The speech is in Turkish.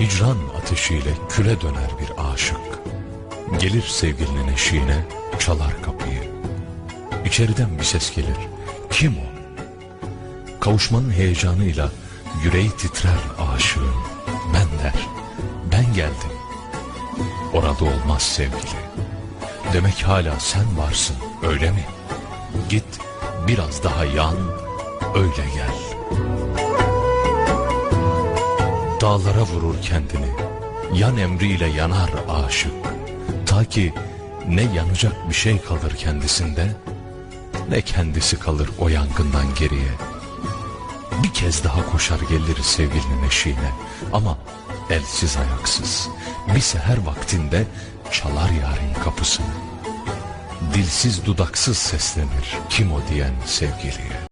Hicran ateşiyle küle döner bir aşık. Gelir sevgilinin eşiğine, çalar kapıyı. İçeriden bir ses gelir. Kim o? Kavuşmanın heyecanıyla yüreği titrer aşığın. Ben der, ben geldim. Orada olmaz sevgili. Demek hala sen varsın, öyle mi? Git, biraz daha yan, öyle gel. Dağlara vurur kendini, yan emriyle yanar aşık. Ta ki ne yanacak bir şey kalır kendisinde, ne kendisi kalır o yangından geriye. Bir kez daha koşar gelir sevgilinin eşiğine ama elsiz ayaksız. Bir seher vaktinde çalar yarın kapısını. Dilsiz dudaksız seslenir kim o diyen sevgiliye.